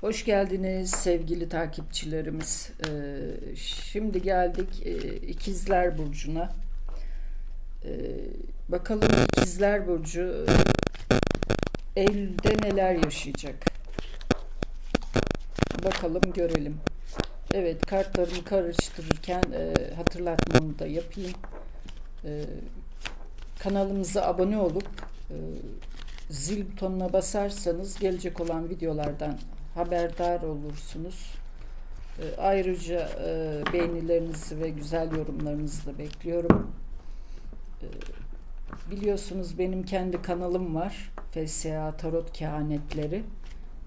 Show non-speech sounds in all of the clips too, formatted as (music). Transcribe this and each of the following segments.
Hoş geldiniz sevgili takipçilerimiz. Ee, şimdi geldik e, İkizler Burcu'na. Ee, bakalım İkizler Burcu e, Eylül'de neler yaşayacak? Bakalım görelim. Evet kartlarımı karıştırırken e, hatırlatmamı da yapayım. E, kanalımıza abone olup e, zil butonuna basarsanız gelecek olan videolardan haberdar olursunuz. E, ayrıca e, beğenilerinizi ve güzel yorumlarınızı da bekliyorum. E, biliyorsunuz benim kendi kanalım var. FSA Tarot Kehanetleri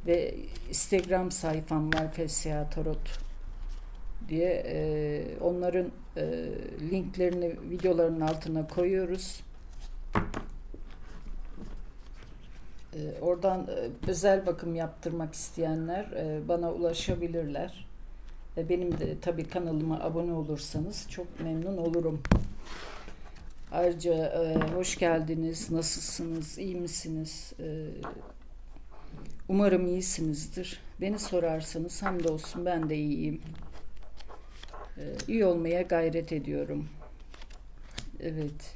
ve Instagram sayfam var FSA Tarot diye e, onların e, linklerini videoların altına koyuyoruz. E, oradan e, özel bakım yaptırmak isteyenler e, bana ulaşabilirler. Benim de tabii kanalıma abone olursanız çok memnun olurum. Ayrıca e, hoş geldiniz, nasılsınız, iyi misiniz? Umarım iyisinizdir. Beni sorarsanız hamdolsun ben de iyiyim. İyi olmaya gayret ediyorum. Evet.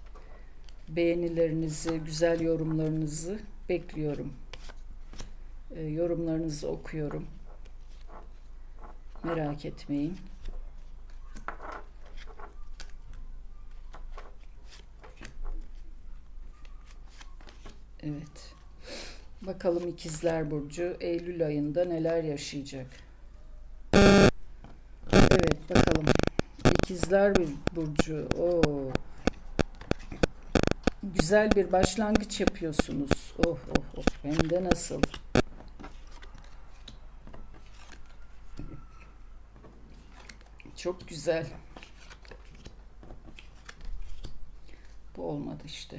Beğenilerinizi, güzel yorumlarınızı bekliyorum. E, yorumlarınızı okuyorum. Merak etmeyin. Evet. Bakalım İkizler Burcu Eylül ayında neler yaşayacak. Evet bakalım. İkizler Burcu. Oo. Güzel bir başlangıç yapıyorsunuz. Oh oh oh. Hem de nasıl. Çok güzel. Bu olmadı işte.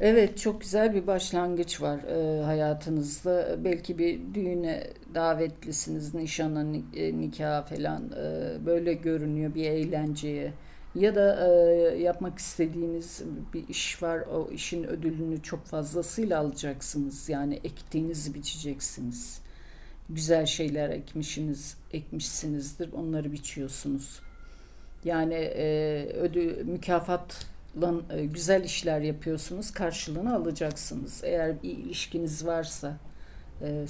Evet çok güzel bir başlangıç var e, hayatınızda. Belki bir düğüne davetlisiniz, nişana, ni- nikaha falan e, böyle görünüyor bir eğlenceye. Ya da e, yapmak istediğiniz bir iş var, o işin ödülünü çok fazlasıyla alacaksınız. Yani ektiğinizi biçeceksiniz. Güzel şeyler ekmişsiniz, ekmişsinizdir, onları biçiyorsunuz. Yani e, ödül, mükafat e, güzel işler yapıyorsunuz, karşılığını alacaksınız. Eğer bir ilişkiniz varsa e,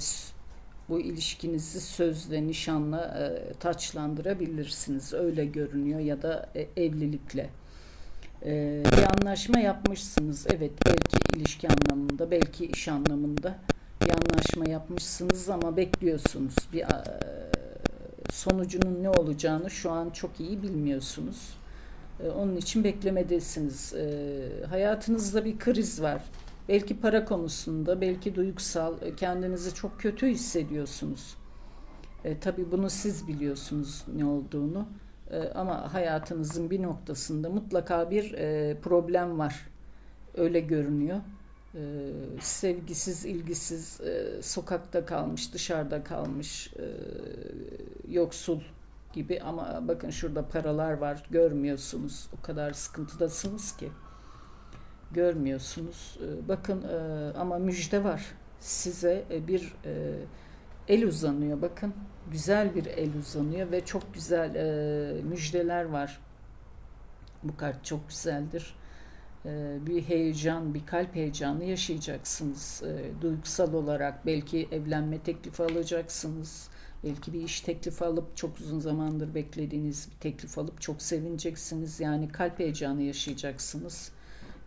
bu ilişkinizi sözle, nişanla e, taçlandırabilirsiniz. Öyle görünüyor ya da e, evlilikle. E, bir anlaşma yapmışsınız. Evet, belki ilişki anlamında, belki iş anlamında bir anlaşma yapmışsınız ama bekliyorsunuz. Bir e, sonucunun ne olacağını şu an çok iyi bilmiyorsunuz. E, Onun için beklemedesiniz. E, Hayatınızda bir kriz var. Belki para konusunda, belki duygusal, e, kendinizi çok kötü hissediyorsunuz. E, tabii bunu siz biliyorsunuz ne olduğunu. E, ama hayatınızın bir noktasında mutlaka bir e, problem var. Öyle görünüyor. E, sevgisiz, ilgisiz, e, sokakta kalmış, dışarıda kalmış, e, yoksul gibi ama bakın şurada paralar var görmüyorsunuz. O kadar sıkıntıdasınız ki görmüyorsunuz. E, bakın e, ama müjde var. Size e, bir e, el uzanıyor. Bakın güzel bir el uzanıyor ve çok güzel müjdeler var. Bu kart çok güzeldir. Bir heyecan, bir kalp heyecanı yaşayacaksınız. Duygusal olarak belki evlenme teklifi alacaksınız. Belki bir iş teklifi alıp çok uzun zamandır beklediğiniz bir teklif alıp çok sevineceksiniz. Yani kalp heyecanı yaşayacaksınız.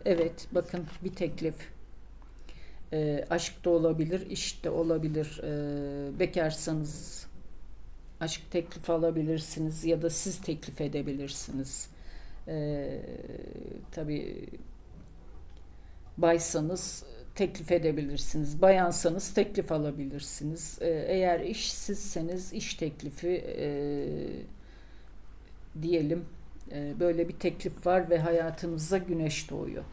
Evet, bakın bir teklif. E, aşk da olabilir, iş de olabilir. E, bekarsanız aşk teklifi alabilirsiniz ya da siz teklif edebilirsiniz. E, tabii baysanız teklif edebilirsiniz. Bayansanız teklif alabilirsiniz. E, eğer işsizseniz iş teklifi e, diyelim. E, böyle bir teklif var ve hayatınıza güneş doğuyor.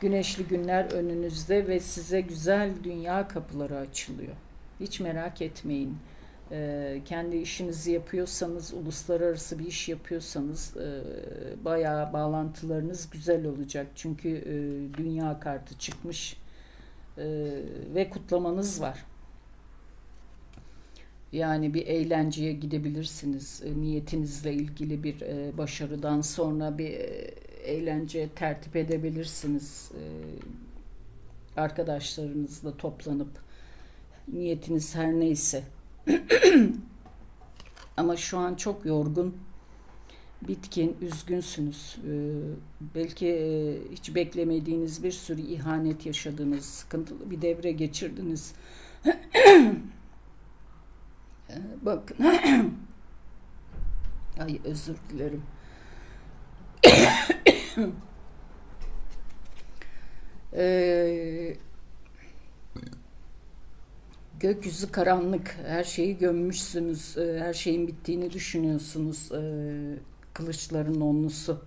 Güneşli günler önünüzde ve size güzel dünya kapıları açılıyor. Hiç merak etmeyin. Ee, kendi işinizi yapıyorsanız, uluslararası bir iş yapıyorsanız e, bayağı bağlantılarınız güzel olacak. Çünkü e, dünya kartı çıkmış. e, ve kutlamanız var. Yani bir eğlenceye gidebilirsiniz. E, niyetinizle ilgili bir e, başarıdan sonra bir e, eğlence tertip edebilirsiniz. Arkadaşlarınızla toplanıp niyetiniz her neyse. (clears throat) Ama şu an çok yorgun, bitkin, üzgünsünüz. Belki hiç beklemediğiniz bir sürü ihanet yaşadınız, sıkıntılı bir devre geçirdiniz. (clears throat) Ee, Bakın. (clears throat) Ay özür dilerim. (coughs) Ee, gökyüzü karanlık, her şeyi gömmüşsünüz, e, her şeyin bittiğini düşünüyorsunuz. E, Kılıçların onlusu.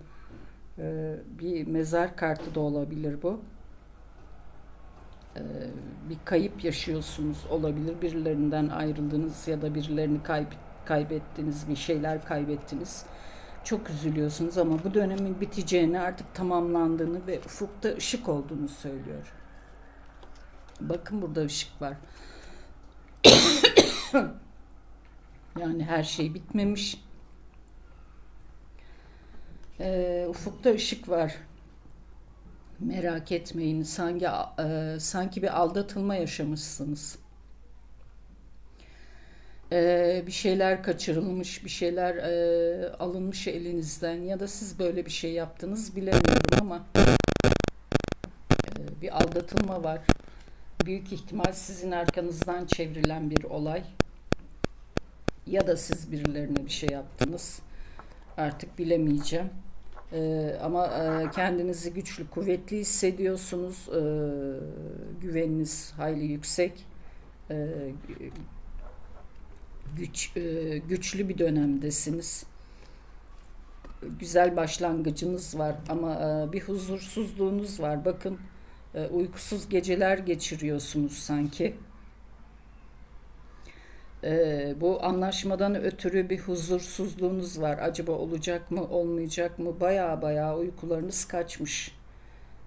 Bir mezar kartı da olabilir bu. E, Bir kayıp yaşıyorsunuz olabilir. Birilerinden ayrıldınız ya da birilerini kayb- kaybettiniz, bir şeyler kaybettiniz. Çok üzülüyorsunuz ama bu dönemin biteceğini, artık tamamlandığını ve ufukta ışık olduğunu söylüyor. Bakın burada ışık var. (coughs) Yani her şey bitmemiş. Ee, ufukta ışık var. Merak etmeyin. Sanki e, sanki bir aldatılma yaşamışsınız. Ee, bir şeyler kaçırılmış, bir şeyler e, alınmış elinizden ya da siz böyle bir şey yaptınız bilemiyorum ama e, bir aldatılma var. Büyük ihtimal sizin arkanızdan çevrilen bir olay ya da siz birilerine bir şey yaptınız. Artık bilemeyeceğim. Ee, ama e, kendinizi güçlü, kuvvetli hissediyorsunuz. Ee, güveniniz hayli yüksek. Ee, güç e, güçlü bir dönemdesiniz. Güzel başlangıcınız var ama e, bir huzursuzluğunuz var. Bakın e, uykusuz geceler geçiriyorsunuz sanki. E, bu anlaşmadan ötürü bir huzursuzluğunuz var. Acaba olacak mı, olmayacak mı? Baya baya uykularınız kaçmış.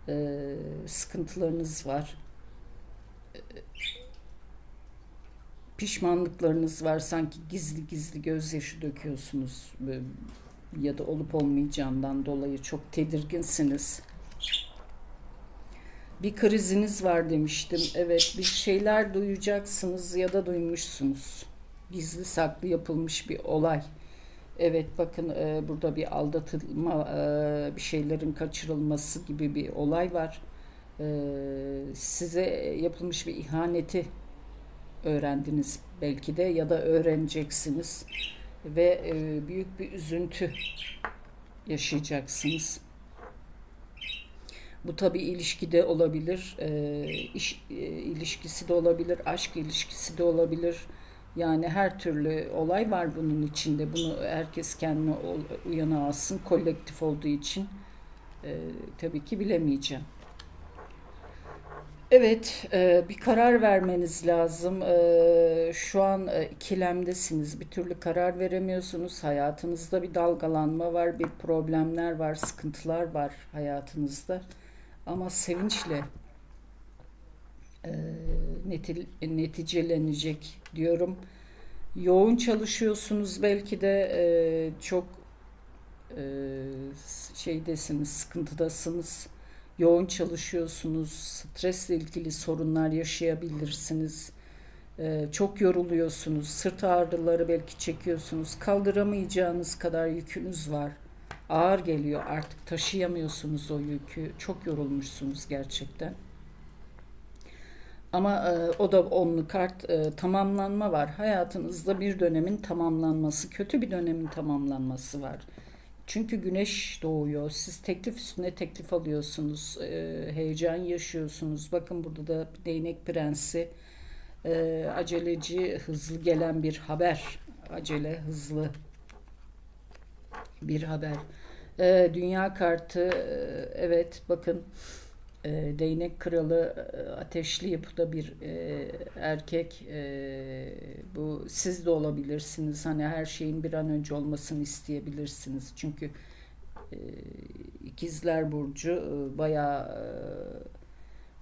E, sıkıntılarınız var. E, pişmanlıklarınız var. Sanki gizli gizli gözyaşı döküyorsunuz. Ya da olup olmayacağından dolayı çok tedirginsiniz. Bir kriziniz var demiştim. Evet, bir şeyler duyacaksınız ya da duymuşsunuz. Gizli saklı yapılmış bir olay. Evet, bakın e, burada bir aldatılma, e, bir şeylerin kaçırılması gibi bir olay var. E, size yapılmış bir ihaneti öğrendiniz belki de ya da öğreneceksiniz ve e, büyük bir üzüntü yaşayacaksınız. Bu tabi ilişkide olabilir, e, iş e, ilişkisi de olabilir, aşk ilişkisi de olabilir. Yani her türlü olay var bunun içinde. Bunu herkes kendine uyana alsın. Kolektif olduğu için e, tabii ki bilemeyeceğim. Evet, e, bir karar vermeniz lazım. E, şu an e, ikilemdesiniz. Bir türlü karar veremiyorsunuz. Hayatınızda bir dalgalanma var, bir problemler var, sıkıntılar var hayatınızda. Ama sevinçle e, netil, neticelenecek diyorum. Yoğun çalışıyorsunuz belki de e, çok e, şeydesiniz, sıkıntıdasınız. Yoğun çalışıyorsunuz, stresle ilgili sorunlar yaşayabilirsiniz. E, çok yoruluyorsunuz, sırt ağrıları belki çekiyorsunuz. Kaldıramayacağınız kadar yükünüz var. Ağır geliyor artık taşıyamıyorsunuz o yükü. Çok yorulmuşsunuz gerçekten. Ama e, o da onlu kart e, tamamlanma var. Hayatınızda bir dönemin tamamlanması, kötü bir dönemin tamamlanması var. Çünkü güneş doğuyor. Siz teklif üstüne teklif alıyorsunuz. E, heyecan yaşıyorsunuz. Bakın burada da değnek prensi e, aceleci, hızlı gelen bir haber. Acele, hızlı bir haber. E, dünya kartı, e, evet bakın e, değnek kralı e, ateşli yapıda bir e, erkek. E, bu siz de olabilirsiniz. Hani her şeyin bir an önce olmasını isteyebilirsiniz. Çünkü e, ikizler burcu e, bayağı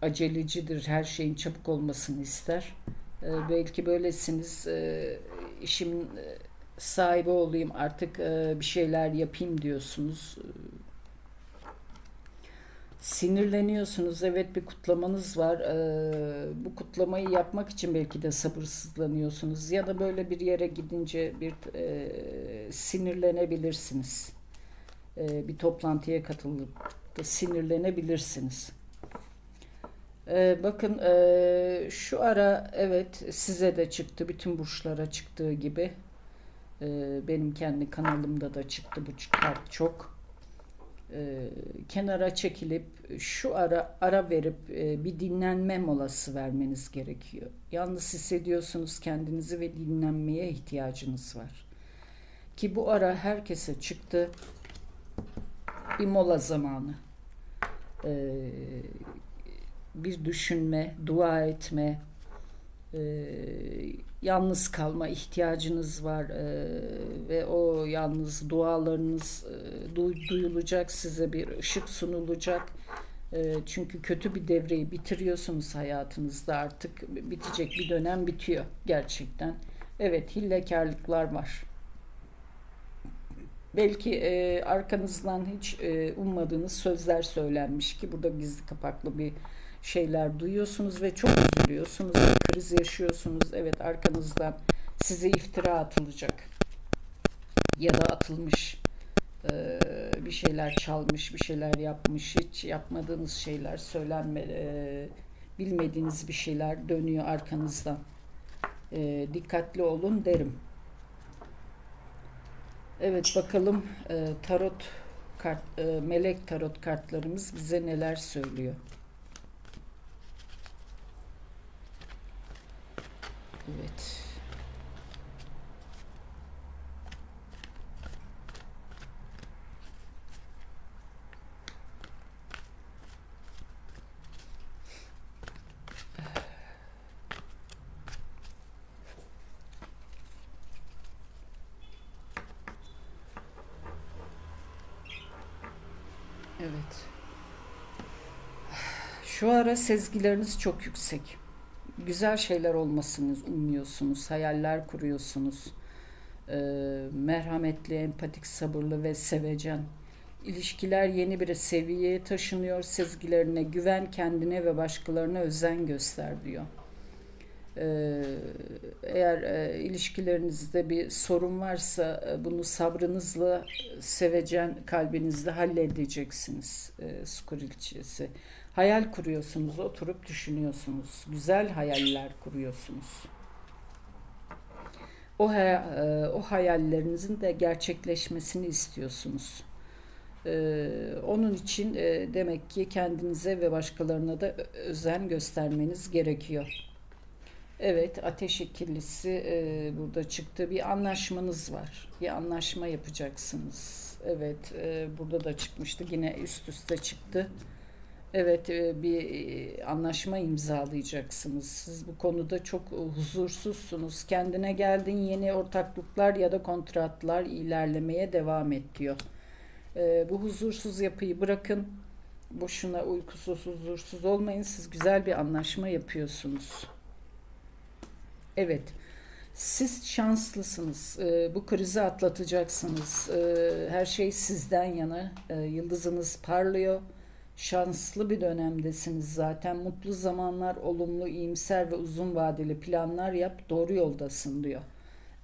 e, acelecidir. Her şeyin çabuk olmasını ister. E, belki böylesiniz. E, işimin e, sahibi olayım artık e, bir şeyler yapayım diyorsunuz. Sinirleniyorsunuz. Evet bir kutlamanız var. Ee, bu kutlamayı yapmak için belki de sabırsızlanıyorsunuz. Ya da böyle bir yere gidince bir e, sinirlenebilirsiniz. Bir toplantıya katılıp da sinirlenebilirsiniz. Ee, bakın e, şu ara evet size de çıktı. Bütün burçlara çıktığı gibi. Ee, benim kendi kanalımda da çıktı bu kart çok e, kenara çekilip şu ara ara verip e, bir dinlenme molası vermeniz gerekiyor. Yalnız hissediyorsunuz kendinizi ve dinlenmeye ihtiyacınız var. Ki bu ara herkese çıktı bir mola zamanı. E, bir düşünme, dua etme, e, yalnız kalma ihtiyacınız var e, ve o yalnız dualarınız e, du- duyulacak size bir ışık sunulacak. E, çünkü kötü bir devreyi bitiriyorsunuz hayatınızda artık bitecek bir dönem bitiyor gerçekten. Evet hillekarlıklar var. Belki e, arkanızdan hiç e, ummadığınız sözler söylenmiş ki burada gizli kapaklı bir şeyler duyuyorsunuz ve çok üzülüyorsunuz. Kriz yaşıyorsunuz. Evet arkanızdan size iftira atılacak. Ya da atılmış bir şeyler çalmış, bir şeyler yapmış, hiç yapmadığınız şeyler söylenme, bilmediğiniz bir şeyler dönüyor arkanızdan. Dikkatli olun derim. Evet bakalım tarot kart, melek tarot kartlarımız bize neler söylüyor. Evet. Evet. Şu ara sezgileriniz çok yüksek. Güzel şeyler olmasını umuyorsunuz, hayaller kuruyorsunuz. Ee, merhametli, empatik, sabırlı ve sevecen. İlişkiler yeni bir seviyeye taşınıyor. Sezgilerine güven, kendine ve başkalarına özen göster diyor. Ee, eğer e, ilişkilerinizde bir sorun varsa e, bunu sabrınızla, sevecen kalbinizle halledeceksiniz. E, ilçesi. Hayal kuruyorsunuz, oturup düşünüyorsunuz. Güzel hayaller kuruyorsunuz. O, e, o hayallerinizin de gerçekleşmesini istiyorsunuz. Ee, onun için e, demek ki kendinize ve başkalarına da özen göstermeniz gerekiyor. Evet, ateş ikilisi e, burada çıktı. Bir anlaşmanız var. Bir anlaşma yapacaksınız. Evet, e, burada da çıkmıştı. Yine üst üste çıktı. Evet, e, bir e, anlaşma imzalayacaksınız. Siz bu konuda çok e, huzursuzsunuz. Kendine geldin, yeni ortaklıklar ya da kontratlar ilerlemeye devam et diyor. Bu huzursuz yapıyı bırakın. Boşuna uykusuz, huzursuz olmayın. Siz güzel bir anlaşma yapıyorsunuz. Evet. Siz şanslısınız. Bu krizi atlatacaksınız. Her şey sizden yana. Yıldızınız parlıyor. Şanslı bir dönemdesiniz zaten. Mutlu zamanlar, olumlu, iyimser ve uzun vadeli planlar yap. Doğru yoldasın diyor.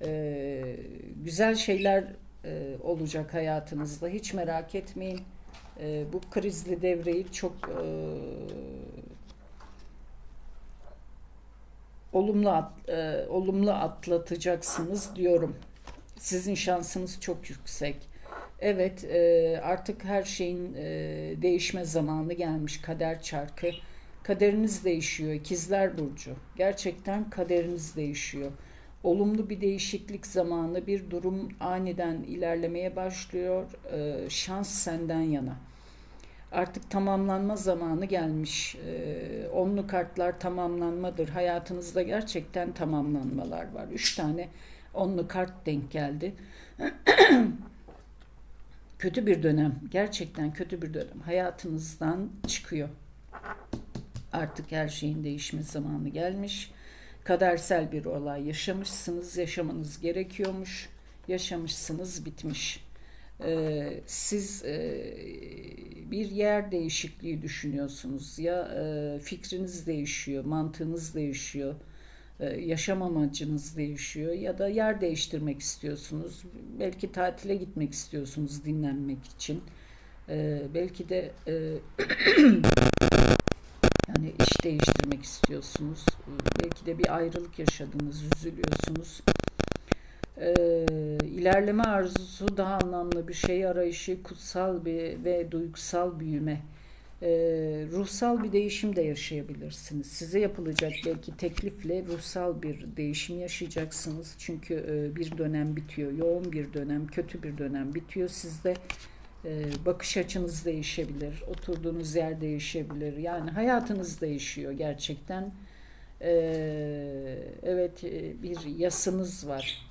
Ee, güzel şeyler e, olacak hayatınızda. Hiç merak etmeyin. Ee, bu krizli devreyi çok e, olumlu at, e, olumlu atlatacaksınız diyorum. Sizin şansınız çok yüksek. Evet, e, artık her şeyin e, değişme zamanı gelmiş. Kader çarkı. Kaderiniz değişiyor. İkizler Burcu. Gerçekten kaderiniz değişiyor. Olumlu bir değişiklik zamanı bir durum aniden ilerlemeye başlıyor. E, şans senden yana artık tamamlanma zamanı gelmiş. Ee, onlu kartlar tamamlanmadır. Hayatınızda gerçekten tamamlanmalar var. Üç tane onlu kart denk geldi. (clears throat) kötü bir dönem. Gerçekten kötü bir dönem. Hayatınızdan çıkıyor. Artık her şeyin değişme zamanı gelmiş. Kadersel bir olay yaşamışsınız, yaşamanız gerekiyormuş. Yaşamışsınız, bitmiş. Ee, siz e, bir yer değişikliği düşünüyorsunuz ya e, fikriniz değişiyor, mantığınız değişiyor, yaşam amacınız değişiyor ya da yer değiştirmek istiyorsunuz. Belki tatile gitmek istiyorsunuz dinlenmek için. E, belki de e, (clears throat) yani iş değiştirmek istiyorsunuz. Belki de bir ayrılık yaşadınız, üzülüyorsunuz. Ee, ilerleme arzusu daha anlamlı bir şey arayışı, kutsal bir ve duygusal büyüme. Ee, ruhsal bir değişim de yaşayabilirsiniz. Size yapılacak belki teklifle ruhsal bir değişim yaşayacaksınız. Çünkü e, bir dönem bitiyor, yoğun bir dönem, kötü bir dönem bitiyor. Sizde e, bakış açınız değişebilir, oturduğunuz yer değişebilir. Yani hayatınız değişiyor gerçekten. Ee, evet e, bir yasınız var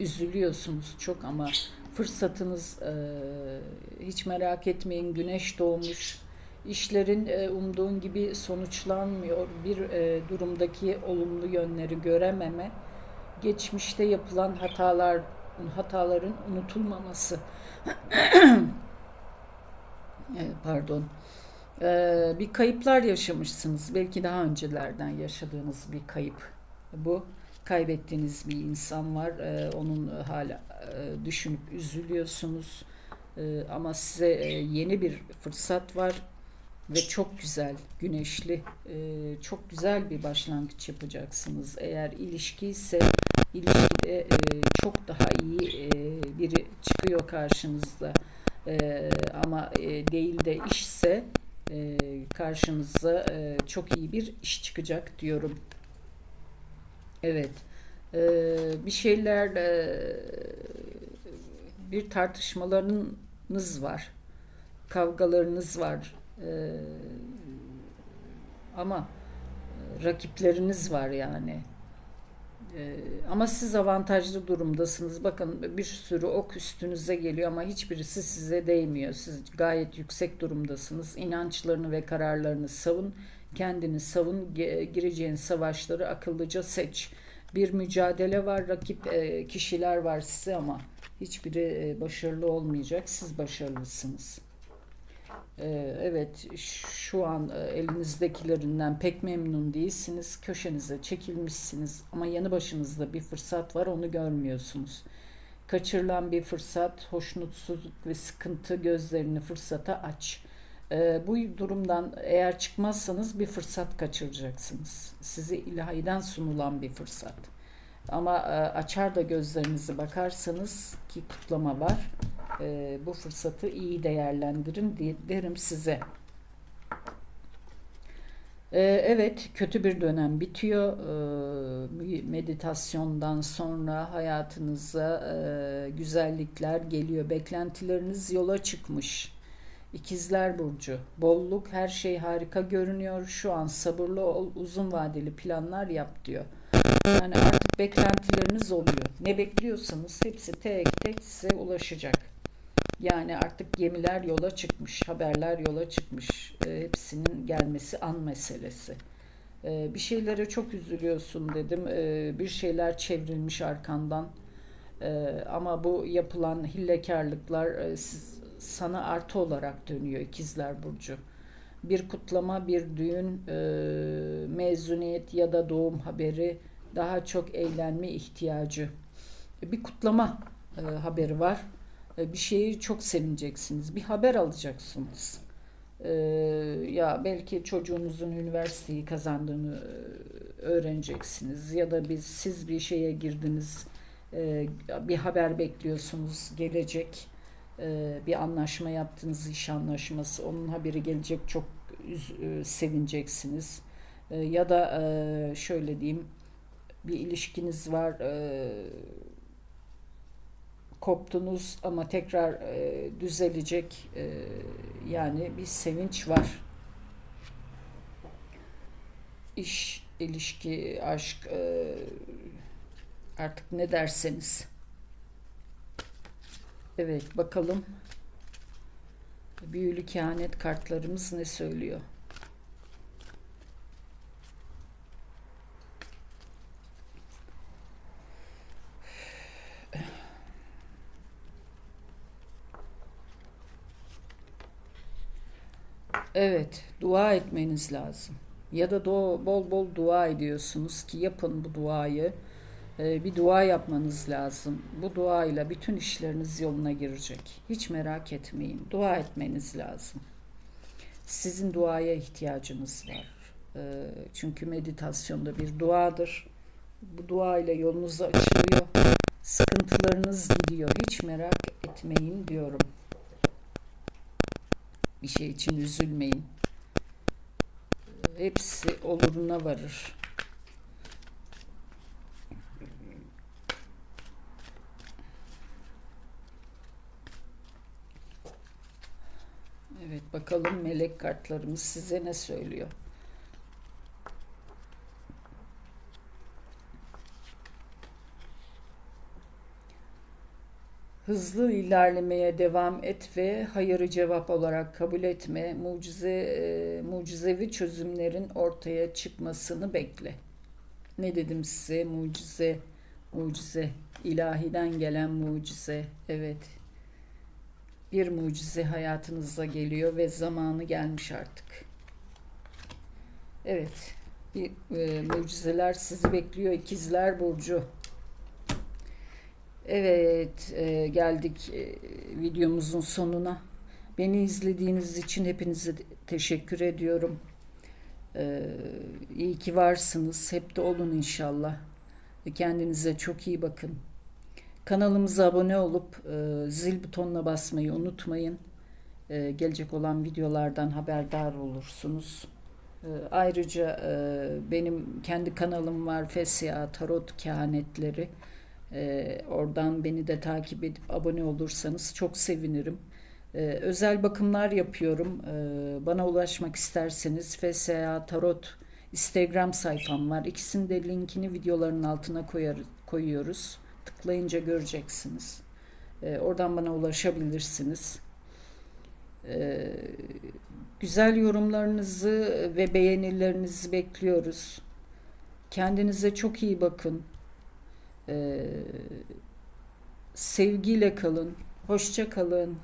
üzülüyorsunuz çok ama fırsatınız e, hiç merak etmeyin güneş doğmuş. İşlerin e, umduğun gibi sonuçlanmıyor. Bir e, durumdaki olumlu yönleri görememe geçmişte yapılan hatalar hataların unutulmaması. (clears throat) Pardon. E, bir kayıplar yaşamışsınız. Belki daha öncelerden yaşadığınız bir kayıp bu kaybettiğiniz bir insan var. E, onun hala e, düşünüp üzülüyorsunuz. E, ama size e, yeni bir fırsat var ve çok güzel, güneşli, e, çok güzel bir başlangıç yapacaksınız. Eğer ilişki ise ilişkide e, çok daha iyi e, biri çıkıyor karşınızda. E, ama e, değil de işse e, karşınıza e, çok iyi bir iş çıkacak diyorum. Evet. Ee, bir şeyler bir tartışmalarınız var. Kavgalarınız var. Ee, ama rakipleriniz var yani. Ee, ama siz avantajlı durumdasınız. Bakın bir sürü ok üstünüze geliyor ama hiçbirisi size değmiyor. Siz gayet yüksek durumdasınız. İnançlarını ve kararlarını savun. Kendini savun. Gireceğin savaşları akıllıca seç. Bir mücadele var. Rakip e, kişiler var size ama hiçbiri e, başarılı olmayacak. Siz başarılısınız. Ee, evet şu an e, elinizdekilerinden pek memnun değilsiniz. Köşenize çekilmişsiniz ama yanı başınızda bir fırsat var onu görmüyorsunuz. Kaçırılan bir fırsat, hoşnutsuzluk ve sıkıntı gözlerini fırsata aç. Ee, bu durumdan eğer çıkmazsanız bir fırsat kaçıracaksınız. Size ilahiden sunulan bir fırsat. Ama e, açar da gözlerinizi bakarsanız ki kutlama var e, bu fırsatı iyi değerlendirin diye derim size. E, evet, kötü bir dönem bitiyor. E, meditasyondan sonra hayatınıza e, güzellikler geliyor. Beklentileriniz yola çıkmış. İkizler Burcu, bolluk, her şey harika görünüyor. Şu an sabırlı ol, uzun vadeli planlar yap diyor. Yani artık beklentileriniz oluyor. Ne bekliyorsanız hepsi tek tek size ulaşacak. Yani artık gemiler yola çıkmış, haberler yola çıkmış. E, hepsinin gelmesi an meselesi. E, bir şeylere çok üzülüyorsun dedim. E, bir şeyler çevrilmiş arkandan. Ama bu yapılan hillekarlıklar e, siz, sana artı olarak dönüyor ikizler Burcu. Bir kutlama, bir düğün, e, mezuniyet ya da doğum haberi daha çok eğlenme ihtiyacı. Bir kutlama e, haberi var e, bir şeyi çok sevineceksiniz. Bir haber alacaksınız. Ee, ya belki çocuğunuzun üniversiteyi kazandığını e, öğreneceksiniz ya da biz siz bir şeye girdiniz e, bir haber bekliyorsunuz gelecek bir anlaşma yaptınız iş anlaşması onun haberi gelecek çok sevineceksiniz ya da şöyle diyeyim bir ilişkiniz var koptunuz ama tekrar e, düzelecek e, yani bir sevinç var. İş, ilişki, aşk e, artık ne derseniz. Evet bakalım büyülü kehanet kartlarımız ne söylüyor? Evet, dua etmeniz lazım. Ya da do bol bol dua ediyorsunuz ki yapın bu duayı. Ee, bir dua yapmanız lazım. Bu duayla bütün işleriniz yoluna girecek. Hiç merak etmeyin. Dua etmeniz lazım. Sizin duaya ihtiyacınız var. Ee, çünkü meditasyonda bir duadır. Bu duayla yolunuz açılıyor. Sıkıntılarınız gidiyor. Hiç merak etmeyin diyorum. Bir şey için üzülmeyin. Hepsi oluruna varır. Evet bakalım melek kartlarımız size ne söylüyor. Hızlı ilerlemeye devam et ve hayırı cevap olarak kabul etme. Mucize, e, mucizevi çözümlerin ortaya çıkmasını bekle. Ne dedim size? Mucize, mucize. İlahiden gelen mucize. Evet. Bir mucize hayatınıza geliyor ve zamanı gelmiş artık. Evet. Bir, e, mucizeler sizi bekliyor ikizler burcu. Evet, e, geldik e, videomuzun sonuna. Beni izlediğiniz için hepinize teşekkür ediyorum. E, iyi ki varsınız. Hep de olun inşallah. Ve kendinize çok iyi bakın. Kanalımıza abone olup e, zil butonuna basmayı unutmayın. E, gelecek olan videolardan haberdar olursunuz. E, ayrıca e, benim kendi kanalım var. FSA Tarot Kehanetleri. Ee, oradan beni de takip edip abone olursanız çok sevinirim. Ee, özel bakımlar yapıyorum. Ee, bana ulaşmak isterseniz FSA Tarot Instagram sayfam var. İkisinin de linkini videoların altına koyar, koyuyoruz. Tıklayınca göreceksiniz. Ee, oradan bana ulaşabilirsiniz. Ee, güzel yorumlarınızı ve beğenilerinizi bekliyoruz. Kendinize çok iyi bakın. Ee, sevgiyle kalın. Hoşça kalın.